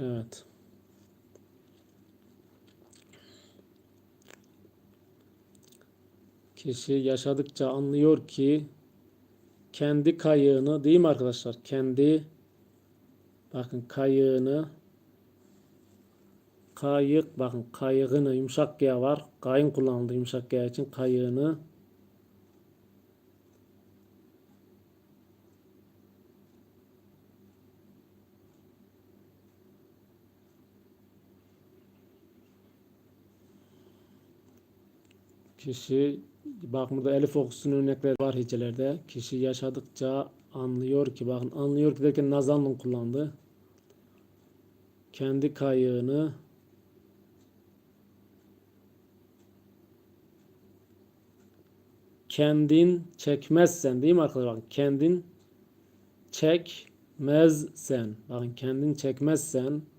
Evet. Kişi yaşadıkça anlıyor ki kendi kayığını değil mi arkadaşlar? Kendi bakın kayığını kayık bakın kayığını yumuşak G var. Kayın kullanıldı yumuşak G için kayığını Kişi bak burada elif okusunun örnekleri var hecelerde. Kişi yaşadıkça anlıyor ki bakın anlıyor ki derken nazanlın kullandı. Kendi kayığını kendin çekmezsen değil mi arkadaşlar? Bakın kendin çekmezsen. Bakın kendin çekmezsen